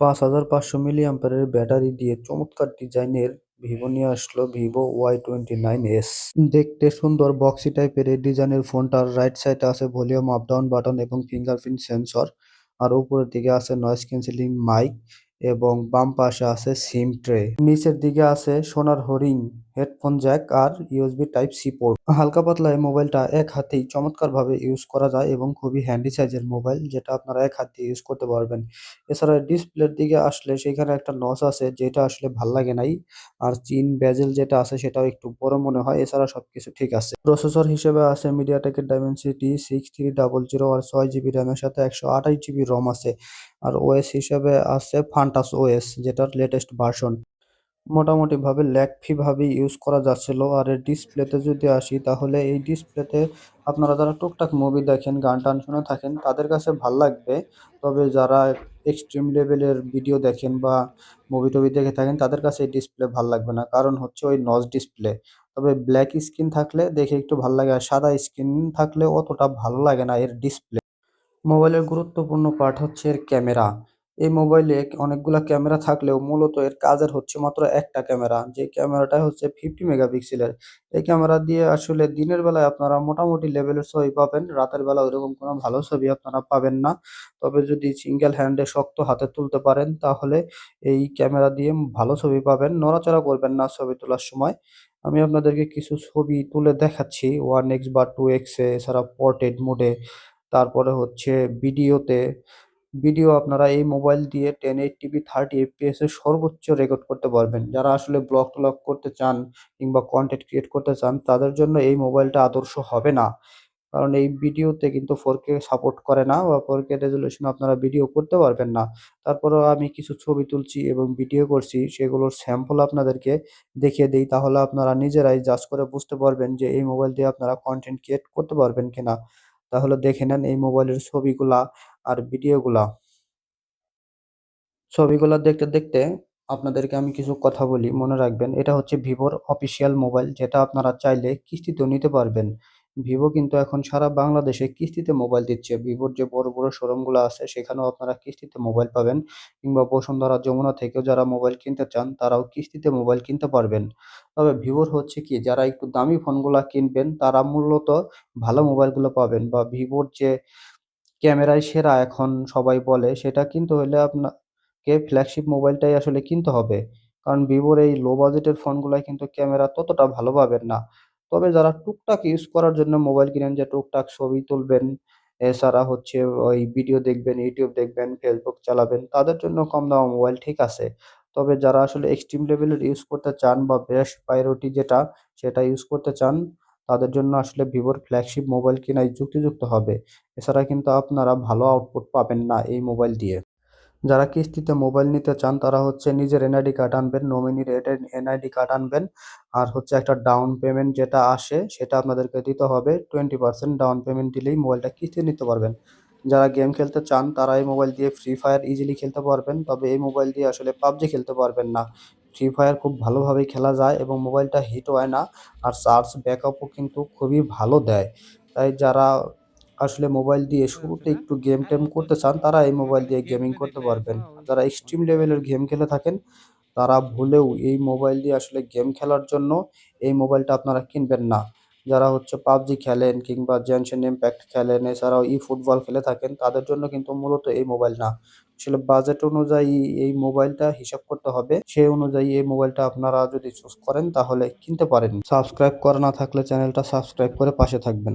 পাঁচ হাজার পাঁচশো মিলি অ্যাম্পারের ব্যাটারি দিয়ে চমৎকার ডিজাইনের ভিভো নিয়ে আসলো Vivo Y twenty nine S. দেখতে সুন্দর বক্সি টাইপের এই ডিজাইনের ফোনটার রাইট সাইডে আছে ভলিউম আপ ডাউন বাটন এবং ফিঙ্গারপ্রিন্ট সেন্সর আর উপরের দিকে আছে নয়েস ক্যান্সেলিং মাইক এবং বাম পাশে আছে সিম ট্রে নিচের দিকে আছে সোনার হরিং হেডফোন জ্যাক আর ইউএসবি টাইপ সি পোর্ট। হালকা পাতলা এই মোবাইলটা এক হাতেই চমৎকার ভাবে ইউজ করা যায় এবং খুবই হ্যান্ডি সাইজের মোবাইল যেটা আপনারা এক হাত দিয়ে ইউজ করতে পারবেন। এছাড়া ডিসপ্লের দিকে আসলে সেখানে একটা নস আছে যেটা আসলে ভালো লাগে নাই। আর চিন বেজেল যেটা আছে সেটাও একটু বড় মনে হয়, এছাড়া সবকিছু ঠিক আছে। প্রসেসর হিসেবে আছে মিডিয়াটেকের Dimensity six three double zero আর ছয় জিবি র্যামের সাথে একশো আঠাশ জিবি রম আছে। আর ওএস হিসেবে আছে ফান্টাস ওএস যেটার লেটেস্ট ভার্সন মোটামুটি ভাবে ল্যাগফি ভাবে ইউজ করা যাচ্ছিল। আর এর ডিসপ্লেতে যদি আসি, তাহলে এই ডিসপ্লেতে আপনারা যারা টুকটাক মুভি দেখেন, গান টান শুনে থাকেন, তাদের কাছে ভালো লাগবে। তবে যারা এক্সট্রিম লেভেলের ভিডিও দেখেন বা মুভি টুভি দেখে থাকেন, তাদের কাছে এই ডিসপ্লে ভালো লাগবে না। কারণ হচ্ছে ওই নজ ডিসপ্লে তবে ব্ল্যাক স্ক্রিন থাকলে দেখে একটু ভালো লাগে, আর সাদা স্ক্রিন থাকলে অতটা ভালো লাগে না এর ডিসপ্লে মোবাইলের গুরুত্বপূর্ণ পার্ট হচ্ছে এর ক্যামেরা এই মোবাইলে অনেকগুলা ক্যামেরা থাকলেও মূলত এর কাজের হচ্ছে মাত্র একটা ক্যামেরা। যে ক্যামেরাটা হচ্ছে ফিফটি মেগাপিক্সেলের। এই ক্যামেরা দিয়ে আসলে দিনের বেলায় আপনারা মোটামুটি লেভেলের ছবি পাবেন, রাতের বেলা ওইরকম কোনো ভালো ছবি আপনারা পাবেন না। তবে যদি সিঙ্গেল হ্যান্ডে শক্ত হাতে তুলতে পারেন, তাহলে এই ক্যামেরা দিয়ে ভালো ছবি পাবেন। নড়াচড়া করবেন না ছবি তোলার সময়। আমি আপনাদেরকে কিছু ছবি তুলে দেখাচ্ছি। ওয়ান এক্স বা টু এক্সে এছাড়া পোর্ট্রেট মোডে তারপরে হচ্ছে ভিডিওতে ভিডিও আপনারা এই মোবাইল দিয়ে ten eight TV thirty FPS এর সর্বোচ্চ রেকর্ড করতে পারবেন। যারা আসলে ব্লগ টলগ করতে চান কিংবা কন্টেন্ট ক্রিয়েট করতে চান, তাদের জন্য এই মোবাইলটা আদর্শ হবে না। কারণ এই ভিডিওতে কিন্তু ফোর কে সাপোর্ট করে না বা ফোর কে রেজলিউশন আপনারা ভিডিও করতে পারবেন না। তারপরেও আমি কিছু ছবি তুলছি এবং ভিডিও করছি, সেগুলোর স্যাম্পল আপনাদেরকে দেখিয়ে দিই, তাহলে আপনারা নিজেরাই জাজ করে বুঝতে পারবেন যে এই মোবাইল দিয়ে আপনারা কন্টেন্ট ক্রিয়েট করতে পারবেন কিনা। তাহলে দেখে নেন এই মোবাইলের ছবিগুলা আর ভিডিওগুলা। ছবিগুলা দেখতে দেখতে আপনাদেরকে আমি কিছু কথা বলি, মনে রাখবেন। এটা হচ্ছে ভিভোর অফিসিয়াল মোবাইল, যেটা আপনারা চাইলে কিস্তিতেও নিতে পারবেন। ভিভো কিন্তু এখন সারা বাংলাদেশে কিস্তিতে মোবাইল দিচ্ছে। ভিভোর যে বড় বড় শোরুমগুলো আছে, সেখানেও আপনারা কিস্তিতে মোবাইল পাবেন। কিংবা বসুন্ধরা যমুনা থেকেও যারা মোবাইল কিনতে চান, তারাও কিস্তিতে মোবাইল কিনতে পারবেন। তবে ভিভোর হচ্ছে কি, যারা একটু দামি ফোনগুলো কিনবেন, তারা মূলত ভালো মোবাইলগুলো পাবেন। বা ভিভোর যে ক্যামেরায় সেরা এখন সবাই বলে, সেটা কিন্তু হলে আপনাকে ফ্ল্যাগশিপ মোবাইলটাই আসলে কিনতে হবে। কারণ ভিভোর এই লো বাজেটের ফোনগুলাই কিন্তু ক্যামেরা ততটা ভালো পাবেন না। তবে যারা টুকটাক ইউজ করার জন্য মোবাইল কিনেন, যে টুকটাক ছবি তুলবেন, এছাড়া হচ্ছে ওই ভিডিও দেখবেন ইউটিউব দেখবেন ফেসবুক চালাবেন, তাদের জন্য কম দাম মোবাইল ঠিক আছে। তবে যারা আসলে এক্সট্রিম লেভেলের ইউজ করতে চান বা বেস্ট প্রায়োরিটি যেটা, সেটা ইউজ করতে চান, তাদের জন্য আসলে ভিভোর ফ্ল্যাগশিপ মোবাইল কেনাই যুক্তিযুক্ত হবে। এছাড়া কিন্তু আপনারা ভালো আউটপুট পাবেন না এই মোবাইল দিয়ে। যারা কিস্তিতে মোবাইল নিতে চান, তারা হচ্ছে নিজের এনআইডি কার্ড আনবেন নমিনির এনআইডি কার্ড আনবেন। আর হচ্ছে একটা ডাউন পেমেন্ট যেটা আসে, সেটা আপনাদেরকে দিতে হবে। টোয়েন্টি পার্সেন্ট ডাউন পেমেন্ট দিলেই মোবাইলটা কিস্তি নিতে পারবেন। যারা গেম খেলতে চান তারা এই মোবাইল দিয়ে ফ্রি ফায়ার ইজিলি খেলতে পারবেন। তবে এই মোবাইল দিয়ে আসলে পাবজি খেলতে পারবেন না। ফ্রি ফায়ার খুব ভালোভাবেই খেলা যায় এবং মোবাইলটা হিটও হয় না। আর চার্জ ব্যাকআপও কিন্তু খুবই ভালো দেয়। তাই যারা আসলে মোবাইল দিয়ে শুরুতে একটু গেম টেম করতে চান তারা এই মোবাইল দিয়ে গেমিং করতে পারবেন। যারা এক্সট্রিম লেভেলের গেম খেলে থাকেন তারা ভুলেও এই মোবাইল দিয়ে আসলে গেম খেলার জন্য এই মোবাইলটা আপনারা কিনবেন না। যারা হচ্ছে পাবজি খেলেন কিংবা জেনসেন ইম্প্যাক্ট খেলেন এছাড়াও ই ফুটবল খেলে থাকেন তাদের জন্য কিন্তু মূলত এই মোবাইল না। আসলে বাজেট অনুযায়ী এই মোবাইলটা হিসাব করতে হবে সেই অনুযায়ী এই মোবাইলটা আপনারা যদি চুজ করেন তাহলে কিনতে পারেন। সাবস্ক্রাইব করা না থাকলে চ্যানেলটা সাবস্ক্রাইব করে পাশে থাকবেন।